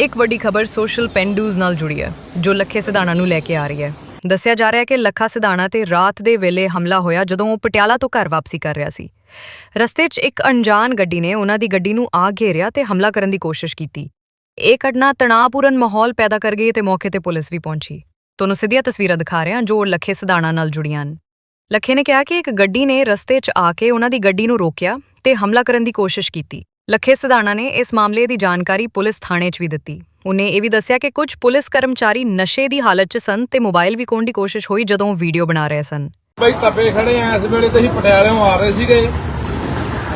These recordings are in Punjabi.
ਇੱਕ ਵੱਡੀ ਖਬਰ ਸੋਸ਼ਲ ਪੈਂਡੂਜ਼ ਨਾਲ ਜੁੜੀ ਹੈ, ਜੋ ਲੱਖੇ ਸਿਧਾਣਾ ਨੂੰ ਲੈ ਕੇ ਆ ਰਹੀ ਹੈ। ਦੱਸਿਆ ਜਾ ਰਿਹਾ ਹੈ ਕਿ ਲੱਖਾ ਸਿਧਾਣਾ ਤੇ ਰਾਤ ਦੇ ਵੇਲੇ ਹਮਲਾ ਹੋਇਆ ਜਦੋਂ ਉਹ ਪਟਿਆਲਾ ਤੋਂ ਘਰ ਵਾਪਸੀ ਕਰ ਰਿਹਾ ਸੀ। ਰਸਤੇ 'ਚ ਇੱਕ ਅਣਜਾਣ ਗੱਡੀ ਨੇ ਉਹਨਾਂ ਦੀ ਗੱਡੀ ਨੂੰ ਆ ਘੇਰਿਆ ਤੇ ਹਮਲਾ ਕਰਨ ਦੀ ਕੋਸ਼ਿਸ਼ ਕੀਤੀ। ਇਹ ਘਟਨਾ ਤਣਾਅਪੂਰਨ ਮਾਹੌਲ ਪੈਦਾ ਕਰ ਗਈ ਤੇ ਮੌਕੇ ਤੇ ਪੁਲਿਸ ਵੀ ਪਹੁੰਚੀ। ਤੁਹਾਨੂੰ ਸਿੱਧੀਆਂ ਤਸਵੀਰਾਂ ਦਿਖਾ ਰਹੇ ਹਾਂ, ਜੋ ਲੱਖੇ ਸਿਧਾਣਾ ਨਾਲ ਜੁੜੀਆਂ ਹਨ। ਲੱਖੇ ਨੇ ਕਿਹਾ ਕਿ ਇੱਕ ਗੱਡੀ ਨੇ ਰਸਤੇ 'ਚ ਆ ਕੇ ਉਹਨਾਂ ਦੀ ਗੱਡੀ ਨੂੰ ਰੋਕਿਆ ਤੇ ਹਮਲਾ ਕਰਨ ਦੀ ਕੋਸ਼ਿਸ਼ ਕੀਤੀ। ਲੱਖੇ ਸਿਧਾਣਾ ਨੇ ਇਸ ਮਾਮਲੇ ਦੀ ਜਾਣਕਾਰੀ ਪੁਲਿਸ ਥਾਣੇ 'ਚ ਵੀ ਦਿੱਤੀ। ਉਹਨੇ ਇਹ ਵੀ ਦੱਸਿਆ ਕਿ ਕੁਝ ਪੁਲਿਸ ਕਰਮਚਾਰੀ ਨਸ਼ੇ ਦੀ ਹਾਲਤ 'ਚ ਸਨ ਤੇ ਮੋਬਾਈਲ ਵੀ ਖੋਹਣ ਦੀ ਕੋਸ਼ਿਸ਼ ਹੋਈ ਜਦੋਂ ਵੀਡੀਓ ਬਣਾ ਰਹੇ ਸਨ। ਬਈ ਤੱਪੇ ਖੜੇ ਆ, ਇਸ ਵੇਲੇ ਤੇ ਅਸੀਂ ਪਟਿਆਲਿਓਂ ਆ ਰਹੇ ਸੀਗੇ।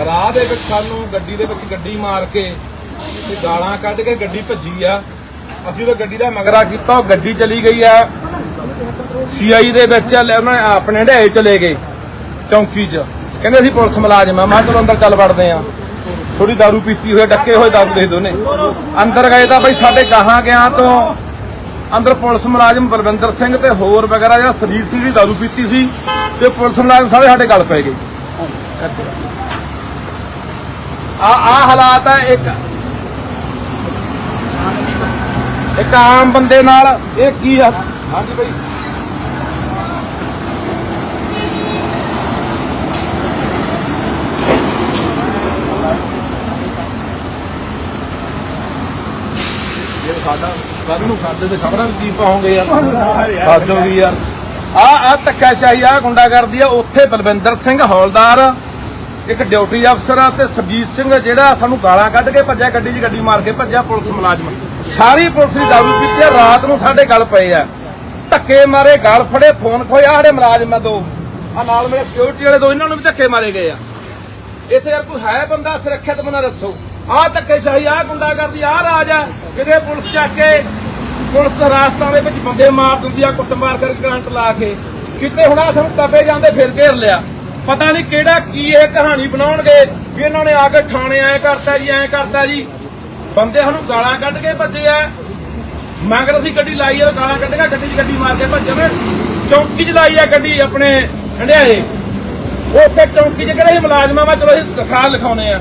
ਰਾਹ ਦੇ ਵਿੱਚ ਸਾਨੂੰ ਗੱਡੀ ਦੇ ਵਿੱਚ ਗੱਡੀ ਮਾਰ ਕੇ ਤੇ ਗਾਲਾਂ ਕੱਢ ਕੇ ਗੱਡੀ ਭੱਜੀ ਆ। ਅਸੀਂ ਉਹ ਗੱਡੀ ਦਾ ਮਗਰਾ ਕੀਤਾ, ਉਹ ਗੱਡੀ ਚਲੀ ਗਈ ਆ। ਸੀਆਈ ਦੇ ਵਿੱਚ ਉਹਨਾਂ ਆਪਣੇ ਢਾਏ ਚਲੇ ਗਏ, ਚੌਂਕੀ 'ਚ। ਕਹਿੰਦੇ ਅਸੀਂ ਪੁਲਿਸ ਮੁਲਾਜ਼ਮ ਆ, ਮੈਂ ਚਲੋ ਅੰਦਰ ਚੱਲ ਵੜਦੇ ਆ। ਥੋੜੀ दारू ਪੀਤੀ ਹੋਏ ਡੱਕੇ ਹੋਏ दारू ਦੇ ਦੋਨੇ ਅੰਦਰ ਗਏ ਤਾਂ ਬਈ ਸਾਡੇ ਗਾਹਾਂ ਗਿਆ ਤੋਂ ਅੰਦਰ ਪੁਲਿਸ ਮੁਲਾਜ਼ਮ ਬਲਵਿੰਦਰ ਸਿੰਘ ਤੇ ਹੋਰ ਵਗੈਰਾ ਜਿਹੜਾ ਸਰੀਰ ਸੀ ਦੀ ਦਾਰੂ ਪੀਤੀ ਸੀ ਤੇ ਪੁਲਿਸ ਮੁਲਾਜ਼ਮ ਸਾਰੇ ਸਾਡੇ ਗੱਲ ਪੈ ਗਏ ਆ ਆ ਹਾਲਾਤ ਹੈ ਇੱਕ ਇੱਕ ਆਮ ਬੰਦੇ ਨਾਲ ਇਹ ਕੀ ਆ ਹਾਂਜੀ ਬਈ ਸਾਡਾ ਕੱਲ ਨੂੰ ਸਾਡੇ ਤੇ ਖਬਰਾਂ ਵੀ ਕੀ ਪਾਉਂਗੇ ਯਾਰ? ਸਾਜੋ ਵੀ ਯਾਰ। ਆ ਆ ਧੱਕਾਸ਼ਾਹੀ ਆ ਗੁੰਡਾ ਕਰਦੀ ਆ, ਉੱਥੇ ਬਲਵਿੰਦਰ ਸਿੰਘ ਹੌਲਦਾਰ, ਇੱਕ ਡਿਊਟੀ ਅਫਸਰ ਆ ਤੇ ਸਰਜੀਤ ਸਿੰਘ ਜਿਹੜਾ ਸਾਨੂੰ ਗਾਲਾਂ ਕੱਢ ਕੇ ਭੱਜਿਆ, ਗੱਡੀ 'ਚ ਗੱਡੀ ਮਾਰ ਕੇ ਭੱਜਿਆ ਪੁਲਿਸ ਮੁਲਾਜ਼ਮ। ਸਾਰੀ ਪੁਲਿਸ ਦੀ ਦਾਰੂ ਪੀਤੀ ਆ, ਰਾਤ ਨੂੰ ਸਾਡੇ ਗੱਲ ਪਏ ਆ। ਧੱਕੇ ਮਾਰੇ, ਗਲ ਫੜੇ, ਫੋਨ ਖੋਇਆ ਸਾਡੇ ਮੁਲਾਜ਼ਮ ਆ ਦੋ। ਆ ਨਾਲ ਮੇਰੇ ਸਿਕਿਉਰਿਟੀ ਵਾਲੇ ਦੋ, ਇਹਨਾਂ ਨੂੰ ਵੀ ਧੱਕੇ ਮਾਰੇ ਗਏ ਆ। ਇੱਥੇ ਯਾਰ ਕੋਈ ਹੈ ਬੰਦਾ ਸੁਰੱਖਿਅਤ ਬੰਦਾ ਦੱਸੋ। ਆਹ ਧੱਕੇ ਸ਼ਾਹੀ, ਆਹ ਗੁੰਡਾ ਕਰਦੀ ਆਹ ਰਾਜ ਆ ਕਿਤੇ ਪੁਲਿਸ ਚੱਕ ਕੇ, ਪੁਲਿਸ ਰਾਸਤਾ ਦੇ ਵਿੱਚ ਬੰਦੇ ਮਾਰ ਦਿੰਦੀ ਆ, ਕੁੱਟਮਾਰ ਕਰਕੇ ਕਰੰਟ ਲਾ ਕੇ। ਕਿਤੇ ਹੁਣ ਆ ਸਾਨੂੰ ਤਪੇ ਜਾਂਦੇ ਫਿਰ ਘੇਰ ਲਿਆ। ਪਤਾ ਨਹੀਂ ਕਿਹੜਾ ਕੀ ਇਹ ਕਹਾਣੀ ਬਣਾਉਣਗੇ, ਵੀ ਇਹਨਾਂ ਨੇ ਆ ਕੇ ਥਾਣੇ ਐ ਕਰਤਾ ਜੀ, ਐ ਕਰਤਾ ਜੀ। ਬੰਦੇ ਸਾਨੂੰ ਗਾਲਾਂ ਕੱਢ ਕੇ ਭੱਜੇ ਆ। ਮਗਰ ਅਸੀਂ ਗੱਡੀ ਲਾਈ ਆ ਗਾਲਾਂ ਕੱਢ ਕੇ ਗੱਡੀ 'ਚ ਗੱਡੀ ਮਾਰ ਕੇ ਭੱਜੇ ਨੇ। ਚੌਂਕੀ 'ਚ ਲਾਈ ਆ ਗੱਡੀ ਆਪਣੇ, ਹੰਡਿਆਏ। ਉੱਥੇ ਚੌਂਕੀ 'ਚ ਕਿਹੜੇ ਸੀ ਮੁਲਾਜ਼ਮਾਂ ਵਾ ਚਲੋ ਅਸੀਂ ਦਰਖਾਸਤ ਲਿਖਾਉਨੇ ਆ।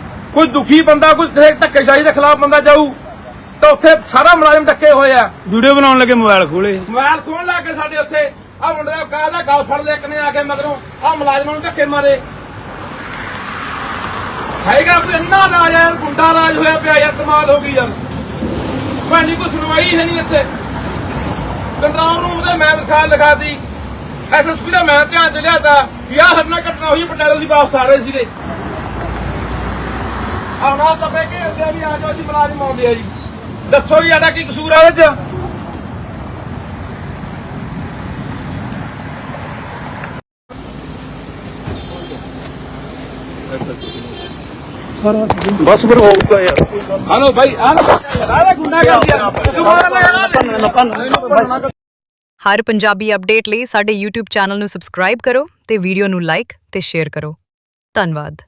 ਕੋਈ ਦੁਖੀ ਬੰਦਾ ਕੋਈ ਕਿਸੇ ਧੱਕੇਸ਼ਾਹੀ ਦੇ ਖਿਲਾਫ ਬੰਦਾ ਜਾਊ ਤਾਂ ਉੱਥੇ ਸਾਰਾ ਮੁਲਾਜ਼ਮ ਡੱਕੇ ਹੋਏ ਆ। ਵੀਡੀਓ ਬਣਾਉਣ ਲੱਗੇ ਮੋਬਾਈਲ ਖੋਲੇ। ਮੋਬਾਈਲ ਖੋਲ ਲਾ ਕੇ ਸਾਡੇ ਉੱਥੇ। ਆ ਮੁੰਡੇ ਦਾ ਕਾਹ ਦਾ ਗਲ ਫੜ ਲਿਆ ਕਿਨੇ ਆ ਕੇ ਮਗਰੋਂ। ਆ ਮੁਲਾਜ਼ਮਾਂ ਨੂੰ ਧੱਕੇ ਮਾਰੇ। ਹੈਗਾ ਕੋਈ ਇੰਨਾ ਰਾਜ ਯਾਰ ਗੁੰਡਾ ਰਾਜ ਹੋਇਆ ਪਿਆ ਯਾਰ ਕਮਾਲ ਹੋ ਗਈ ਯਾਰ। ਭਾਣੀ ਕੋਈ ਸੁਣਵਾਈ ਹੈ ਨਹੀਂ ਇੱਥੇ। ਕੰਟਰੋਲ ਰੂਮ ਤੇ ਮੈਂ ਦਰਖਾਸਤ ਲਿਖਾਤੀ ਐਸਐਸਪੀ ਦਾ ਮੈਂ ਧਿਆਨ ਚ ਲਿਆਤਾ ਵੀ ਆਹ ਨਾਲ ਘਟਨਾ ਹੋਈ ਪਟਿਆਲੇ ਦੀ ਵਾਪਸ ਆ ਰਹੇ ਸੀਗੇ। ਆਉਣਾ ਤਾਂ ਪੈ ਕੇ ਅੱਗੇ ਵੀ ਆ ਜਾਓ ਜੀ ਮੁਲਾਜ਼ਮ ਆਉਂਦੇ ਆ ਜੀ। ਦੱਸੋ ਜੀ ਸਾਡਾ ਕੀ ਕਸੂਰ ਆ ਇਹਦੇ ਚ? ਬਸ ਫਿਰ ਹੋਊਗਾ ਯਾਰ। ਹਲੋ ਭਾਈ ਆ ਸਾਰਾ ਗੁੰਡਾ ਕਰ ਦਿਆ ਦੁਬਾਰਾ ਹਰ ਪੰਜਾਬੀ ਅਪਡੇਟ ਲਈ ਸਾਡੇ YouTube ਚੈਨਲ ਨੂੰ ਸਬਸਕ੍ਰਾਈਬ ਕਰੋ ਤੇ ਵੀਡੀਓ ਨੂੰ ਲਾਈਕ ਤੇ ਸ਼ੇਅਰ ਕਰੋ। ਧੰਨਵਾਦ।